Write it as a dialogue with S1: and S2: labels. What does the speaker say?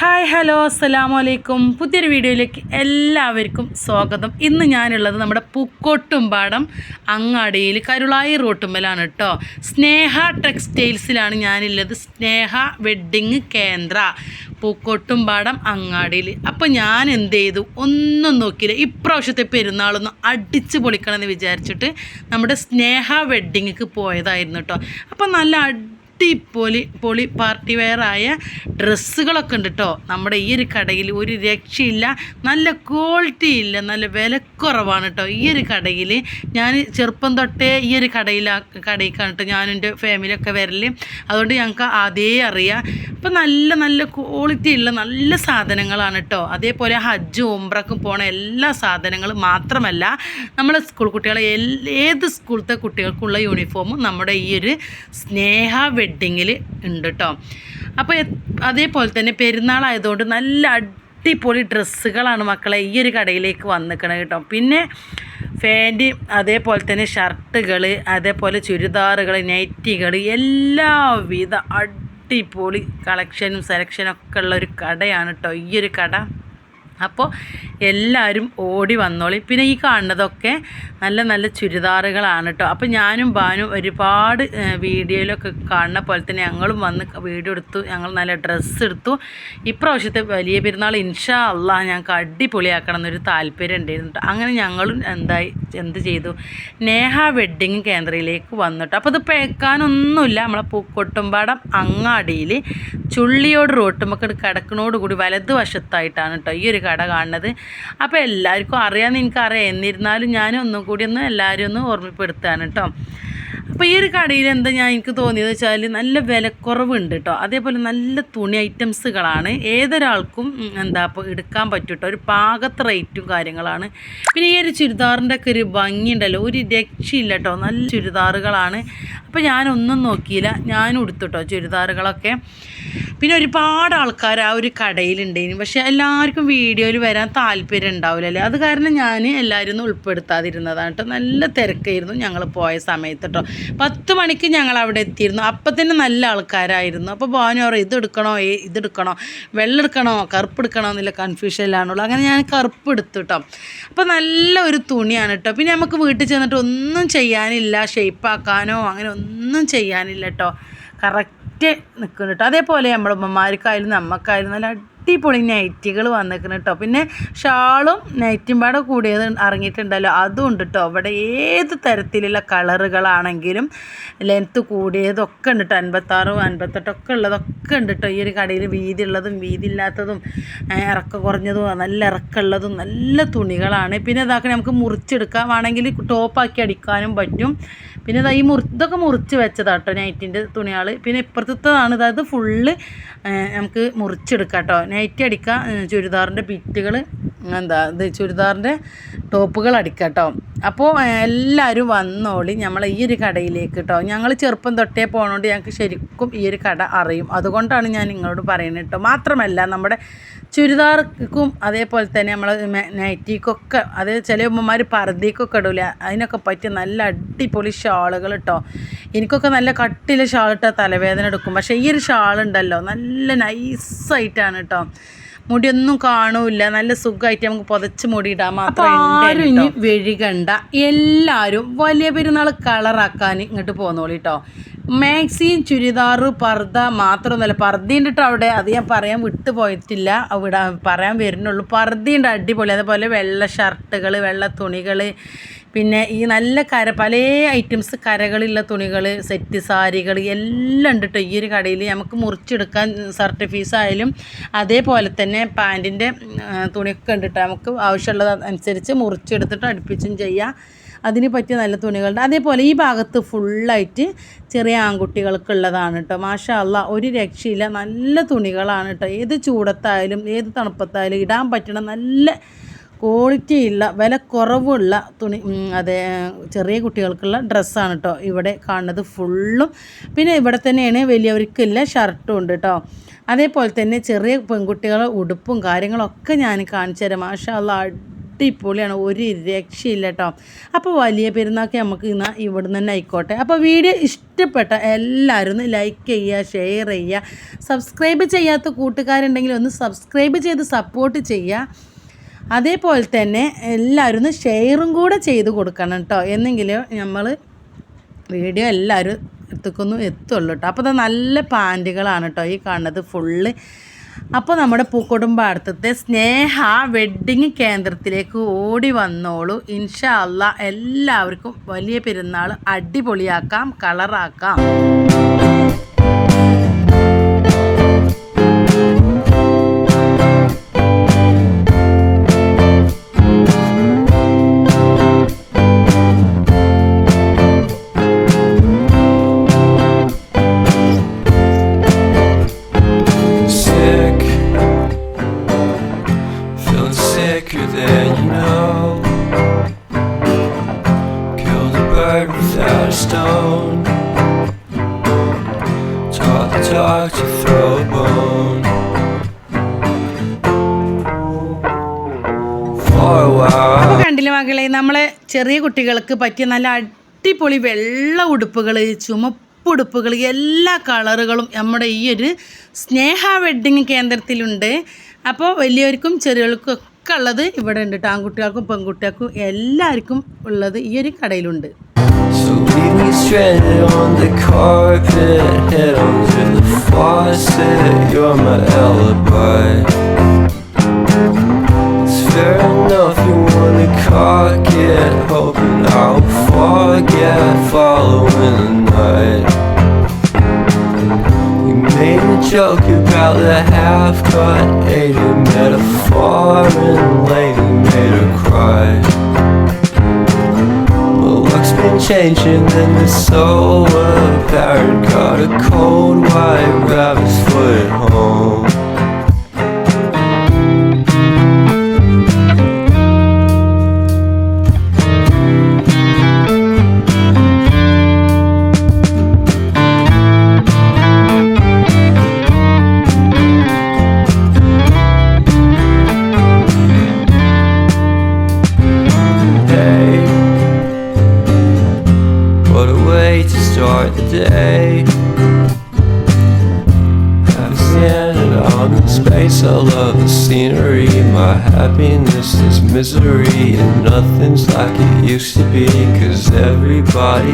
S1: Hi hello അസ്സലാമു അലൈക്കും പുതിയൊരു വീഡിയോയിലേക്ക് എല്ലാവർക്കും സ്വാഗതം ഇന്ന് ഞാനുള്ളത് നമ്മുടെ പൂക്കോട്ടുംപാടം അങ്ങാടിയിൽ കരുളായി റോട്ടുമ്പലാണ് കേട്ടോ സ്നേഹ ടെക്സ്റ്റൈൽസിലാണ് ഞാനുള്ളത് സ്നേഹ വെഡ്ഡിങ് കേന്ദ്ര പൂക്കോട്ടുംപാടം അങ്ങാടിയിൽ അപ്പോൾ ഞാൻ എന്ത് ചെയ്തു ഒന്നും നോക്കിയില്ല ഇപ്രാവശ്യത്തെ പെരുന്നാളൊന്ന് അടിച്ച് പൊളിക്കണമെന്ന് വിചാരിച്ചിട്ട് നമ്മുടെ സ്നേഹ വെഡ്ഡിങ്ങിക്ക് പോയതായിരുന്നു കേട്ടോ അപ്പോൾ നല്ല അടിപൊളി പൊളി പാർട്ടി വെയറായ ഡ്രസ്സുകളൊക്കെ ഉണ്ട് കേട്ടോ നമ്മുടെ ഈ ഒരു കടയിൽ ഒരു രക്ഷയില്ല നല്ല ക്വാളിറ്റി ഇല്ല നല്ല വിലക്കുറവാണ് കേട്ടോ ഈ ഒരു കടയിൽ ഞാൻ ചെറുപ്പം തൊട്ടേ ഈ ഒരു കടയിൽ കടയിൽക്കാണ് കേട്ടോ ഞാനും എൻ്റെ ഫാമിലിയൊക്കെ വരല് അതുകൊണ്ട് ഞങ്ങൾക്ക് അതേ അറിയാം അപ്പം നല്ല നല്ല ക്വാളിറ്റി ഉള്ള നല്ല സാധനങ്ങളാണ് കേട്ടോ അതേപോലെ ഹജ്ജ് ഉംറക്കും പോണ എല്ലാ സാധനങ്ങളും മാത്രമല്ല നമ്മളെ സ്കൂൾ കുട്ടികളെ ഏത് സ്കൂളത്തെ കുട്ടികൾക്കുള്ള യൂണിഫോമും നമ്മുടെ ഈ ഒരു സ്നേഹ ഹെഡിങ്ങിൽ ഉണ്ട് കേട്ടോ അപ്പോൾ അതേപോലെ തന്നെ പെരുന്നാളായതുകൊണ്ട് നല്ല അടിപൊളി ഡ്രസ്സുകളാണ് മക്കളെ ഈ ഒരു കടയിലേക്ക് വന്നിക്കണത് കേട്ടോ പിന്നെ ഫാൻറ്റി അതേപോലെ തന്നെ ഷർട്ടുകൾ അതേപോലെ ചുരിദാറുകൾ നൈറ്റികൾ എല്ലാവിധ അടിപൊളി കളക്ഷനും സെലക്ഷനും ഒക്കെ ഉള്ള ഒരു കടയാണ് കേട്ടോ ഈ ഒരു കട അപ്പോൾ എല്ലാവരും ഓടി വന്നോളി പിന്നെ ഈ കാണുന്നതൊക്കെ നല്ല നല്ല ചുരിദാറുകളാണ് കേട്ടോ അപ്പോൾ ഞാനും ബാനും ഒരുപാട് വീഡിയോയിലൊക്കെ കാണുന്ന പോലെ തന്നെ ഞങ്ങളും വന്ന് വീഡിയോ എടുത്തു ഞങ്ങൾ നല്ല ഡ്രസ്സ് എടുത്തു ഇപ്രാവശ്യത്തെ വലിയ പെരുന്നാൾ ഇൻഷാ അള്ളാ ഞങ്ങൾക്ക് അടിപൊളിയാക്കണം എന്നൊരു താല്പര്യം ഉണ്ടായിരുന്നു അങ്ങനെ ഞങ്ങളും എന്തായി എന്ത് ചെയ്തു നേഹ വെഡ്ഡിങ് കേന്ദ്രയിലേക്ക് വന്നിട്ടോ അപ്പോൾ ഇത് പേക്കാനൊന്നുമില്ല നമ്മളെ പൂക്കൊട്ടുംപാടം അങ്ങാടിയിൽ ചുള്ളിയോട് റോട്ടുമൊക്കെ കിടക്കണോടുകൂടി വലതുവശത്തായിട്ടാണ് കേട്ടോ ഈ ഒരു കട കാണുന്നത് അപ്പോൾ എല്ലാവർക്കും അറിയാമെന്ന് എനിക്കറിയാം എന്നിരുന്നാലും ഞാൻ ഒന്നും കൂടി ഒന്ന് എല്ലാവരും ഒന്ന് ഓർമ്മപ്പെടുത്താണ് കേട്ടോ അപ്പോൾ ഈ ഒരു കടയിൽ എന്താ ഞാൻ എനിക്ക് തോന്നിയത് വെച്ചാൽ നല്ല വിലക്കുറവുണ്ട് കേട്ടോ അതേപോലെ നല്ല തുണി ഐറ്റംസുകളാണ് ഏതൊരാൾക്കും എന്താ ഇപ്പോൾ എടുക്കാൻ പറ്റും കേട്ടോ ഒരു പാകത്ത് റേറ്റും കാര്യങ്ങളാണ് പിന്നെ ഈ ഒരു ചുരിദാറിൻ്റെ ഒക്കെ ഒരു ഭംഗിയുണ്ടല്ലോ ഒരു രക്ഷയില്ല കേട്ടോ നല്ല ചുരിദാറുകളാണ് അപ്പോൾ ഞാനൊന്നും നോക്കിയില്ല ഞാനും എടുത്തു കേട്ടോ ചുരിദാറുകളൊക്കെ പിന്നെ ഒരുപാട് ആൾക്കാർ ആ ഒരു കടയിലുണ്ടേനു പക്ഷേ എല്ലാവർക്കും വീഡിയോയിൽ വരാൻ താല്പര്യം ഉണ്ടാവില്ലല്ലേ അത് കാരണം ഞാൻ എല്ലാവരും ഒന്നും ഉൾപ്പെടുത്താതിരുന്നതാണ് കേട്ടോ നല്ല തിരക്കായിരുന്നു ഞങ്ങൾ പോയ സമയത്ത് കേട്ടോ പത്ത് മണിക്ക് ഞങ്ങൾ അവിടെ എത്തിയിരുന്നു അപ്പം തന്നെ നല്ല ആൾക്കാരായിരുന്നു അപ്പോൾ ഭാവന പറയും ഇതെടുക്കണോ ഇതെടുക്കണോ വെള്ളം എടുക്കണോ കറുപ്പ് എടുക്കണോ കൺഫ്യൂഷൻ കൺഫ്യൂഷനിലാണുള്ളൂ അങ്ങനെ ഞാൻ കറുപ്പ് എടുത്തു കേട്ടോ അപ്പോൾ നല്ല ഒരു തുണിയാണ് കേട്ടോ പിന്നെ നമുക്ക് വീട്ടിൽ ചെന്നിട്ട് ഒന്നും ചെയ്യാനില്ല ഷേപ്പാക്കാനോ അങ്ങനെ ഒന്നും ചെയ്യാനില്ല കേട്ടോ കറക്റ്റ് നിൽക്കുന്നു കേട്ടോ അതേപോലെ നമ്മുടെ ഉമ്മമാർക്കായാലും നമുക്കായാലും നല്ല അടിപൊളി നൈറ്റികൾ വന്നിരിക്കുന്നത് കേട്ടോ പിന്നെ ഷാളും നൈറ്റും പാടെ കൂടിയത് ഇറങ്ങിയിട്ടുണ്ടല്ലോ അതും ഉണ്ട് കേട്ടോ അവിടെ ഏത് തരത്തിലുള്ള കളറുകളാണെങ്കിലും ലെങ്ത്ത് കൂടിയതൊക്കെ ഉണ്ട് കേട്ടോ അൻപത്താറും അൻപത്തെട്ടൊക്കെ ഉള്ളതൊക്കെ ഉണ്ട് കേട്ടോ ഈ ഒരു കടയിൽ വീതി ഉള്ളതും വീതി ഇല്ലാത്തതും ഇറക്ക കുറഞ്ഞതും നല്ല ഇറക്കമുള്ളതും നല്ല തുണികളാണ് പിന്നെ ഇതാക്കി നമുക്ക് മുറിച്ചെടുക്കാം ആണെങ്കിൽ ടോപ്പാക്കി അടിക്കാനും പറ്റും പിന്നെ ഇതാ ഈ മുറി ഇതൊക്കെ മുറിച്ച് കേട്ടോ നൈറ്റിൻ്റെ തുണികൾ പിന്നെ ഇപ്പുറത്തതാണ് അതായത് ഫുള്ള് നമുക്ക് മുറിച്ചെടുക്കാം കേട്ടോ നൈറ്റി അടിക്കുക ചുരിദാറിൻ്റെ പിറ്റുകൾ എന്താ ഇത് ചുരിദാറിൻ്റെ ടോപ്പുകൾ അടിക്കുക കേട്ടോ അപ്പോൾ എല്ലാവരും വന്നോളി നമ്മൾ ഈ ഒരു കടയിലേക്ക് കേട്ടോ ഞങ്ങൾ ചെറുപ്പം തൊട്ടേ പോകണോണ്ട് ഞങ്ങൾക്ക് ശരിക്കും ഈ ഒരു കട അറിയും അതുകൊണ്ടാണ് ഞാൻ നിങ്ങളോട് പറയുന്നത് കേട്ടോ മാത്രമല്ല നമ്മുടെ ചുരിദാർക്കും അതേപോലെ തന്നെ നമ്മൾ നൈറ്റിക്കൊക്കെ അത് ചില ഉമ്മമാർ പർദ്ദക്കൊക്കെ ഇടൂല അതിനൊക്കെ പറ്റിയ നല്ല അടിപൊളി ഷാളുകൾ കേട്ടോ എനിക്കൊക്കെ നല്ല കട്ടിലെ ഷാൾ ഇട്ടാൽ തലവേദന എടുക്കും പക്ഷേ ഈ ഒരു ഷാളുണ്ടല്ലോ നല്ല നൈസായിട്ടാണ് കേട്ടോ മുടിയൊന്നും കാണൂല നല്ല സുഖമായിട്ട് നമുക്ക് പുതച്ച് മുടിയിടാൻ മാത്രം ഇനി എല്ലാവരും വലിയ പെരുന്നാൾ കളറാക്കാൻ ഇങ്ങോട്ട് പോന്നോളൂ കേട്ടോ മാക്സിയും ചുരിദാറ് പർദ്ദ മാത്രമൊന്നുമല്ല പർദ്ദയുണ്ട് കേട്ടോ അവിടെ അത് ഞാൻ പറയാൻ വിട്ടു പോയിട്ടില്ല അവിടെ പറയാൻ വരുന്നുള്ളൂ പർദ്ദീൻ്റെ അടിപൊളി അതേപോലെ വെള്ള ഷർട്ടുകൾ വെള്ള തുണികൾ പിന്നെ ഈ നല്ല കര പല ഐറ്റംസ് കരകളുള്ള തുണികൾ സെറ്റ് സാരികൾ എല്ലാം ഉണ്ട് കേട്ടോ ഈ ഒരു കടയിൽ നമുക്ക് മുറിച്ചെടുക്കാൻ ഷർട്ട് ആയാലും അതേപോലെ തന്നെ പാൻറ്റിൻ്റെ തുണിയൊക്കെ ഉണ്ട് നമുക്ക് ആവശ്യമുള്ളത് അനുസരിച്ച് മുറിച്ചെടുത്തിട്ട് അടുപ്പിച്ചും ചെയ്യാം അതിന് പറ്റിയ നല്ല തുണികളുണ്ട് അതേപോലെ ഈ ഭാഗത്ത് ഫുള്ളായിട്ട് ചെറിയ ആൺകുട്ടികൾക്കുള്ളതാണ് കേട്ടോ മാഷാ ഒരു രക്ഷയില്ല നല്ല തുണികളാണ് കേട്ടോ ഏത് ചൂടത്തായാലും ഏത് തണുപ്പത്തായാലും ഇടാൻ പറ്റണ നല്ല ക്വാളിറ്റി ഉള്ള വില കുറവുള്ള തുണി അതേ ചെറിയ കുട്ടികൾക്കുള്ള ഡ്രസ്സാണ് കേട്ടോ ഇവിടെ കാണുന്നത് ഫുള്ളും പിന്നെ ഇവിടെ തന്നെയാണ് വലിയവർക്കില്ല ഷർട്ടും ഉണ്ട് കേട്ടോ അതേപോലെ തന്നെ ചെറിയ പെൺകുട്ടികളെ ഉടുപ്പും കാര്യങ്ങളൊക്കെ ഞാൻ കാണിച്ചു തരാം മാഷാ അടിപൊളിയാണ് ഒരു രക്ഷയില്ല കേട്ടോ അപ്പോൾ വലിയ പെരുന്നാക്കി നമുക്ക് ഇന്ന് ഇവിടുന്ന് തന്നെ ആയിക്കോട്ടെ അപ്പോൾ വീഡിയോ ഇഷ്ടപ്പെട്ട എല്ലാവരും ഒന്ന് ലൈക്ക് ചെയ്യുക ഷെയർ ചെയ്യുക സബ്സ്ക്രൈബ് ചെയ്യാത്ത കൂട്ടുകാരുണ്ടെങ്കിൽ ഒന്ന് സബ്സ്ക്രൈബ് ചെയ്ത് സപ്പോർട്ട് ചെയ്യുക അതേപോലെ തന്നെ എല്ലാവരും ഒന്ന് ഷെയറും കൂടെ ചെയ്ത് കൊടുക്കണം കേട്ടോ എന്നെങ്കിലും നമ്മൾ വീഡിയോ എല്ലാവരും എത്തിക്കൊന്നും എത്തുള്ളൂ കേട്ടോ അപ്പോൾ നല്ല പാൻറ്റുകളാണ് കേട്ടോ ഈ കാണുന്നത് ഫുള്ള് അപ്പോൾ നമ്മുടെ പൂക്കൊടുംപാടത്തത്തെ സ്നേഹ വെഡ്ഡിങ് കേന്ദ്രത്തിലേക്ക് ഓടി വന്നോളൂ ഇൻഷാ എല്ലാവർക്കും വലിയ പെരുന്നാൾ അടിപൊളിയാക്കാം കളറാക്കാം മക്കളെ നമ്മളെ ചെറിയ കുട്ടികൾക്ക് പറ്റിയ നല്ല അടിപൊളി വെള്ള ഉടുപ്പുകൾ ചുമപ്പ് ഉടുപ്പുകൾ എല്ലാ കളറുകളും നമ്മുടെ ഈ ഒരു സ്നേഹ വെഡ്ഡിങ് കേന്ദ്രത്തിലുണ്ട് അപ്പോൾ വലിയവർക്കും ചെറിയവർക്കും ഒക്കെ ഉള്ളത് ഇവിടെ ഉണ്ട് ആൺകുട്ടികൾക്കും പെൺകുട്ടികൾക്കും എല്ലാവർക്കും ഉള്ളത് ഈ ഒരു കടയിലുണ്ട് So the car, get hoping I'll forget following the night. You made a joke about the half cut, ate a metaphor, and lady made her cry. Well, luck's been changing, and it's so apparent. Got a cold white rabbit's foot. like day. I'm standing on the space, I love the scenery. My happiness is misery, and nothing's like it used to be, cause everybody.